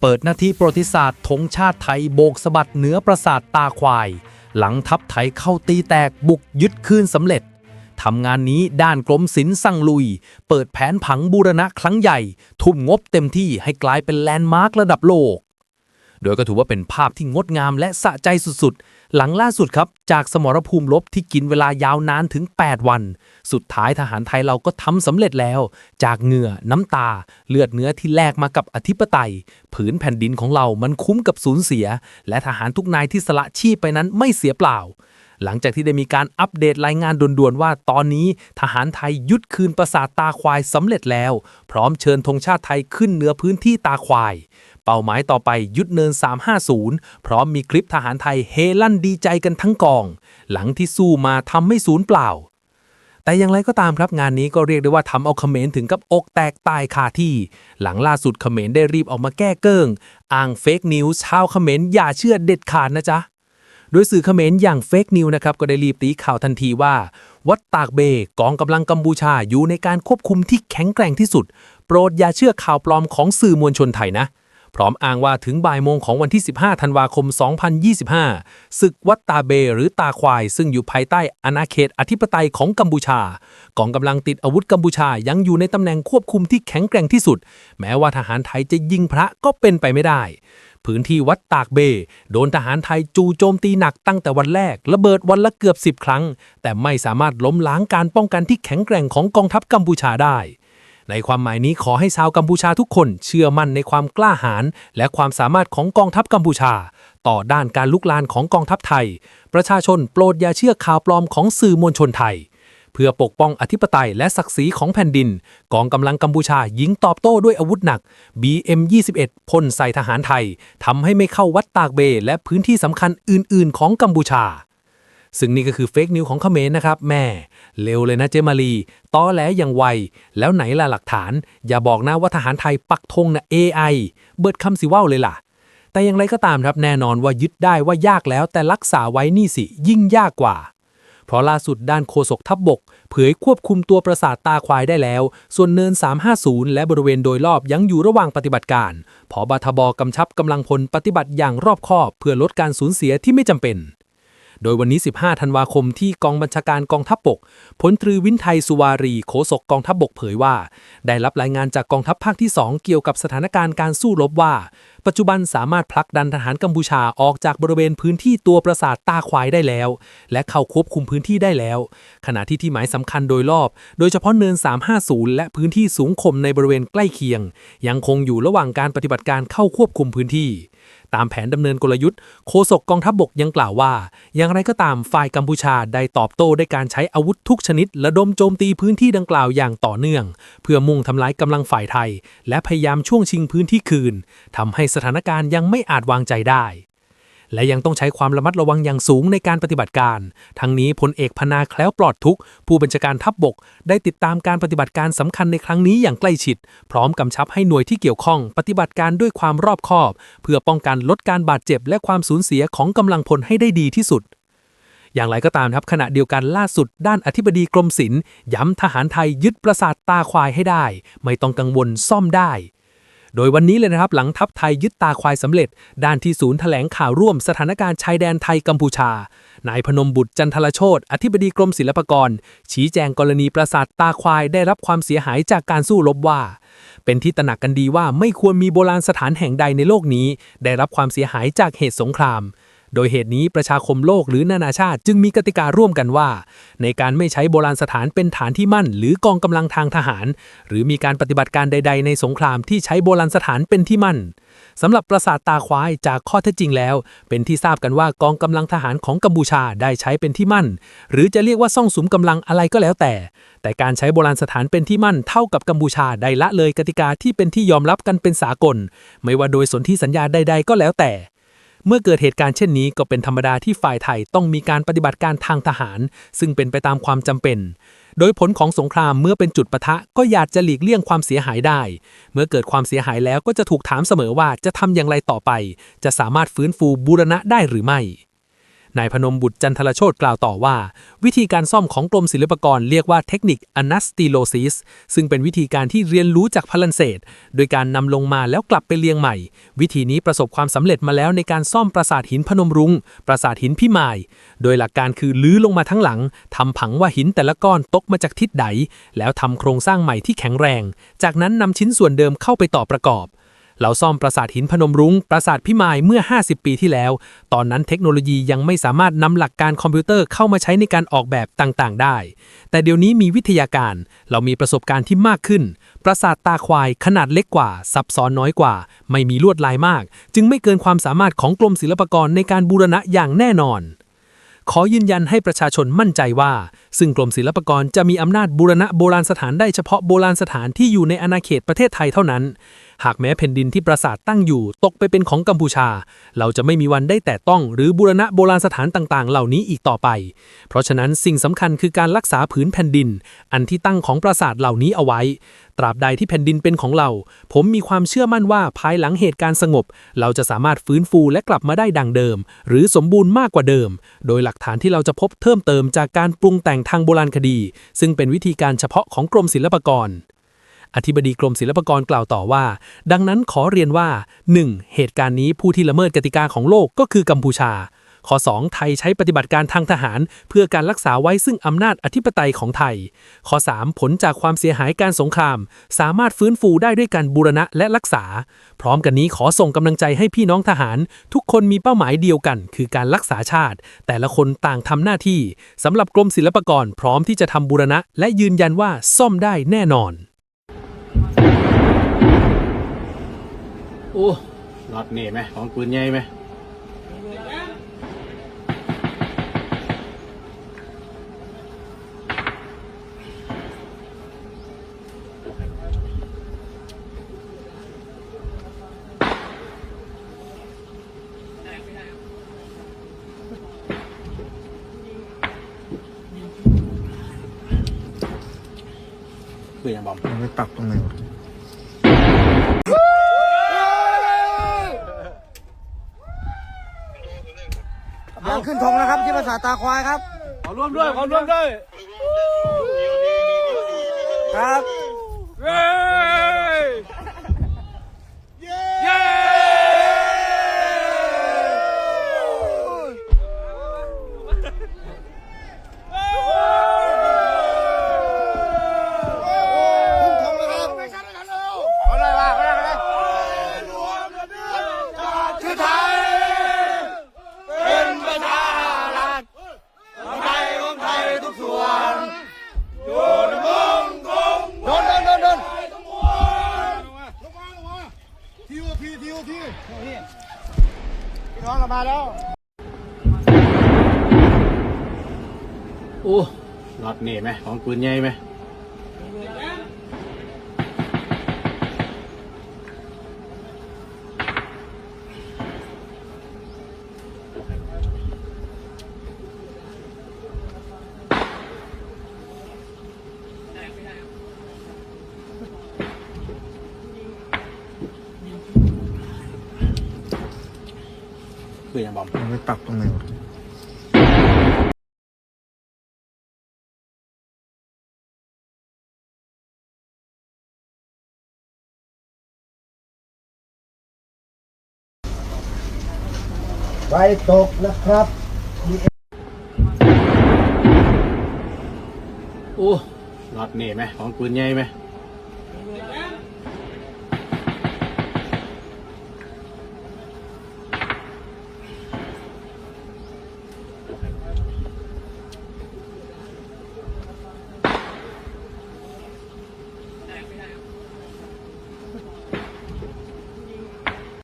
เปิดหน้าที่ประวัติศาสตร์ธงชาติไทยโบกสะบัดเหนือปราสาทตาควาย หลังทัพไทยเข้าตีแตกบุกยึดคืนสำเร็จทำงานนี้ด้านกรมศิลป์สั่งลุย เปิดแผนผังบูรณะครั้งใหญ่ ทุ่มงบเต็มที่ให้กลายเป็นแลนด์มาร์คระดับโลก โดยก็ถือว่าเป็นภาพที่งดงามและสะใจสุดๆ หลังล่าสุดครับ จากสมรภูมิรบที่กินเวลายาวนานถึง 8 วัน สุดท้ายทหารไทยเราก็ทำสำเร็จแล้ว จากเหงื่อน้ำตา เลือดเนื้อที่แลกมากับอธิปไตย ผืนแผ่นดินของเรามันคุ้มกับสูญเสีย และทหารทุกนายที่สละชีพไปนั้นไม่เสียเปล่าหลังจากที่ได้มีการอัปเดตรายงานด่วนๆว่าตอนนี้ทหารไทยยึดคืนปราสาทตาควายสำเร็จแล้ว พร้อมเชิญธงชาติไทยขึ้นเหนือพื้นที่ตาควาย เป้าหมายต่อไปยึดเนิน 350 พร้อมมีคลิปทหารไทยเฮลั่นดีใจกันทั้งกอง หลังที่สู้มาทำไม่สูญเปล่า แต่อย่างไรก็ตามครับงานนี้ก็เรียกได้ว่าทำเอาเขมรถึงกับอกแตกตายคาที่ หลังล่าสุดเขมรได้รีบออกมาแก้เกิ้งอ้างเฟกนิวส์ชาวเขมรอย่าเชื่อเด็ดขาดนะจ๊ะโดยสื่อเขมรอย่างเฟกนิวนะครับก็ได้รีบตีข่าวทันทีว่า วัดตากเบกองกำลังกัมพูชาอยู่ในการควบคุมที่แข็งแกร่งที่สุด โปรดอย่าเชื่อข่าวปลอมของสื่อมวลชนไทยนะ พร้อมอ้างว่าถึงบ่ายโมงของวันที่ 15 ธันวาคม 2025 ศึกวัดตาเบหรือตาควาย ซึ่งอยู่ภายใต้อาณาเขตอธิปไตยของกัมพูชา กองกำลังติดอาวุธกัมพูชายังอยู่ในตำแหน่งควบคุมที่แข็งแกร่งที่สุด แม้ว่าทหารไทยจะยิงพระก็เป็นไปไม่ได้พื้นที่วัดตากเบ โดนทหารไทยจู่โจมตีหนักตั้งแต่วันแรก ระเบิดวันละเกือบ 10 ครั้ง แต่ไม่สามารถล้มล้างการป้องกันที่แข็งแกร่งของกองทัพกัมพูชาได้ ในความหมายนี้ขอให้ชาวกัมพูชาทุกคนเชื่อมั่นในความกล้าหาญและความสามารถของกองทัพกัมพูชา ต่อด้านการลุกลานของกองทัพไทย ประชาชนโปรดอย่าเชื่อข่าวปลอมของสื่อมวลชนไทย เพื่อปกป้องอธิปไตยและศักดิ์ศรีของแผ่นดิน กองกำลังกัมพูชายิงตอบโต้ด้วยอาวุธหนัก BM21 พ่นใส่ทหารไทยทำให้ไม่เข้าวัดตากเบและพื้นที่สำคัญอื่น ๆ ของกัมพูชา ซึ่งนี่ก็คือเฟกนิวของเขมรนะครับแม่ เร็วเลยนะเจมารีตอแหลอย่างไว แล้วไหนล่ะหลักฐาน อย่าบอกนะว่าทหารไทยปักธงนะ AI เบิดคำสิว่าวเลยล่ะ แต่อย่างไรก็ตามครับแน่นอนว่ายึดได้ว่ายากแล้ว แต่รักษาไว้นี่สิ ยิ่งยากกว่า เพราะล่าสุดด้านโฆษกทัพบบก เผยควบคุมตัวปราสาทตาควายได้แล้ว ส่วนเนิน 350 และบริเวณโดยรอบยังอยู่ระหว่างปฏิบัติการพอบทบกำชับกำลังพลปฏิบัติอย่างรอบคอบ เพื่อลดการสูญเสียที่ไม่จำเป็น โดยวันนี้ 15 ธันวาคมที่กองบัญชาการกองทัพบบกพลตรีวินไทยสุวารีโฆษกกองทัพบบกเผยว่า ได้รับรายงานจากกองทัพภาคที่ 2 เกี่ยวกับสถานการณ์การสู้รบว่า ปัจจุบันสามารถผลักดันทหารกัมพูชาออกจากบริเวณพื้นที่ตัวปราสาทตาควายได้แล้ว และเข้าควบคุมพื้นที่ได้แล้ว ขณะที่ที่หมายสำคัญโดยรอบ โดยเฉพาะเนิน 350 และพื้นที่สูงขมในบริเวณใกล้เคียง ยังคงอยู่ระหว่างการปฏิบัติการเข้าควบคุมพื้นที่ตามแผนดำเนินกลยุทธ์โฆษกกองทัพบบกยังกล่าวว่า อย่างไรก็ตามฝ่ายกัมพูชาได้ตอบโต้ด้วยการใช้อาวุธทุกชนิดระดมโจมตีพื้นที่ดังกล่าวอย่างต่อเนื่อง เพื่อมุ่งทำลายกำลังฝ่ายไทย และพยายามช่วงชิงพื้นที่คืนทำให้สถานการณ์ยังไม่อาจวางใจได้ และยังต้องใช้ความระมัดระวังอย่างสูงในการปฏิบัติการ ทั้งนี้พลเอกพนาแคล้วปลอดทุก ผู้บัญชาการทัพบบก ได้ติดตามการปฏิบัติการสำคัญในครั้งนี้อย่างใกล้ชิด พร้อมกำชับให้หน่วยที่เกี่ยวข้อง ปฏิบัติการด้วยความรอบคอบ เพื่อป้องกันลดการบาดเจ็บ และความสูญเสียของกำลังพลให้ได้ดีที่สุดอย่างไรก็ตามครับขณะเดียวกันล่าสุดด้านอธิบดีกรมศิลป์ย้ำทหารไทยยึดปราสาทตาควายให้ได้ ไม่ต้องกังวลซ่อมได้ โดยวันนี้เลยนะครับหลังทัพไทยยึดตาควายสำเร็จ ด้านที่ศูนย์แถลงข่าวร่วมสถานการณ์ชายแดนไทยกัมพูชา นายพนมบุตรจันทรโชตอธิบดีกรมศิลปากร ชี้แจงกรณีปราสาทตาควายได้รับความเสียหายจากการสู้รบว่า เป็นที่ตระหนักกันดีว่าไม่ควรมีโบราณสถานแห่งใดในโลกนี้ ได้รับความเสียหายจากเหตุสงคราม โดยเหตุนี้ประชาคมโลกหรือนานาชาติจึงมีกติการ่วมกันว่า ในการไม่ใช้โบราณสถานเป็นฐานที่มั่น หรือกองกำลังทางทหาร หรือมีการปฏิบัติการใด ๆ ในสงครามที่ใช้โบราณสถานเป็นที่มั่นสำหรับปราสาทตาควายจากข้อเท็จจริงแล้ว เป็นที่ทราบกันว่ากองกำลังทหารของกัมพูชาได้ใช้เป็นที่มั่น หรือจะเรียกว่าซ่องสุมกำลังอะไรก็แล้วแต่ แต่การใช้โบราณสถานเป็นที่มั่นเท่ากับกัมพูชาได้ละเลยกติกาที่เป็นที่ยอมรับกันเป็นสากล ไม่ว่าโดยสนธิสัญญาใด ๆ ก็แล้วแต่ เมื่อเกิดเหตุการณ์เช่นนี้ก็เป็นธรรมดาที่ฝ่ายไทยต้องมีการปฏิบัติการทางทหาร ซึ่งเป็นไปตามความจำเป็น โดยผลของสงครามเมื่อเป็นจุดปะทะก็อยากจะหลีกเลี่ยงความเสียหายได้ เมื่อเกิดความเสียหายแล้วก็จะถูกถามเสมอว่าจะทำอย่างไรต่อไป จะสามารถฟื้นฟูบูรณะได้หรือไม่ นายพนมบุตรจันทรโชตกล่าวต่อว่า วิธีการซ่อมของกรมศิลปากรเรียกว่าเทคนิค anastillosis ซึ่งเป็นวิธีการที่เรียนรู้จากพลังเศษโดยการนำลงมาแล้วกลับไปเรียงใหม่ วิธีนี้ประสบความสำเร็จมาแล้วในการซ่อมปราสาทหินพนมรุง้งปราสาทหินพิมาย โดยหลักการคือลื้อลงมาทั้งหลังทำผังว่าหินแต่ละก้อนตกมาจากทิศใด แล้วทำโครงสร้างใหม่ที่แข็งแรง จากนั้นนำชิ้นส่วนเดิมเข้าไปต่อประกอบ เราซ่อมปราสาทหินพนมรุง้ง ปราสาทพิมายเมื่อ 50 ปีที่แล้ว ตอนนั้นเทคโนโลยียังไม่สามารถนำหลักการคอมพิวเตอร์เข้ามาใช้ในการออกแบบต่างๆ ได้ แต่เดี๋ยวนี้มีวิทยาการ เรามีประสบการณ์ที่มากขึ้น ปราสาทตาควายขนาดเล็กกว่า ซับซ้อนน้อยกว่า ไม่มีลวดลายมาก จึงไม่เกินความสามารถของกรมศิลปากรในการบูรณะอย่างแน่นอนขอยืนยันให้ประชาชนมั่นใจว่า ซึ่งกรมศิลปากรจะมีอำนาจบูรณะโบราณสถานได้เฉพาะโบราณสถานที่อยู่ในอาณาเขตประเทศไทยเท่านั้น หากแม้แผ่นดินที่ปราสาทตั้งอยู่ตกไปเป็นของกัมพูชา เราจะไม่มีวันได้แต่ต้องหรือบูรณะโบราณสถานต่างๆ เหล่านี้อีกต่อไป เพราะฉะนั้นสิ่งสำคัญคือการรักษาผืนแผ่นดิน อันที่ตั้งของปราสาทเหล่านี้เอาไว้ ตราบใดที่แผ่นดินเป็นของเรา ผมมีความเชื่อมั่นว่าภายหลังเหตุการณ์สงบ เราจะสามารถฟื้นฟูและกลับมาได้ดังเดิม หรือสมบูรณ์มากกว่าเดิม โดยหลักฐานที่เราจะพบเพิ่มเติมจากการปรุงแต่งทางโบราณคดี ซึ่งเป็นวิธีการเฉพาะของกรมศิลปากร อธิบดีกรมศิลปากรกล่าวต่อว่า ดังนั้นขอเรียนว่า 1. เหตุการณ์นี้ผู้ที่ละเมิดกติกาของโลกก็คือกัมพูชา ข้อ 2. ไทยใช้ปฏิบัติการทางทหาร เพื่อการรักษาไว้ซึ่งอำนาจอธิปไตยของไทย ข้อ 3. ผลจากความเสียหายการสงคราม สามารถฟื้นฟูได้ด้วยการบูรณะและรักษา พร้อมกันนี้ขอส่งกำลังใจให้พี่น้องทหาร ทุกคนมีเป้าหมายเดียวกัน คือการรักษาชาติ แต่ละคนต่างทำหน้าที่สำหรับกรมศิลปากรพร้อมที่จะทำบูรณะ และยืนยันว่าซ่อมได้แน่นอน โอ้รอดเน่ไหมของปืนใหญ่ไหมคืออย่างบอม มันไปปรับตรงไหนวะกำลังขึ้นธงนะครับที่ภาษาท ตาควายครับ ขอร่วมด้วยขอร่วมด้วย ครับ เย้เย้ ชื่อไทย เป็นประชารัฐของไทยของไทยทุกส่วนโดนมงคงโดนโดนโดนโดน ทีโอทีทีโอที พี่น้องเรามาแล้ว โอ้รอดเน่ไหมของปืนใหญ่ไหมคืออย่างบอมมันไปปรับตรงไหนวะ ไฟตกนะครับ โอ้รอดเน่ไหมของปืนใหญ่ไหม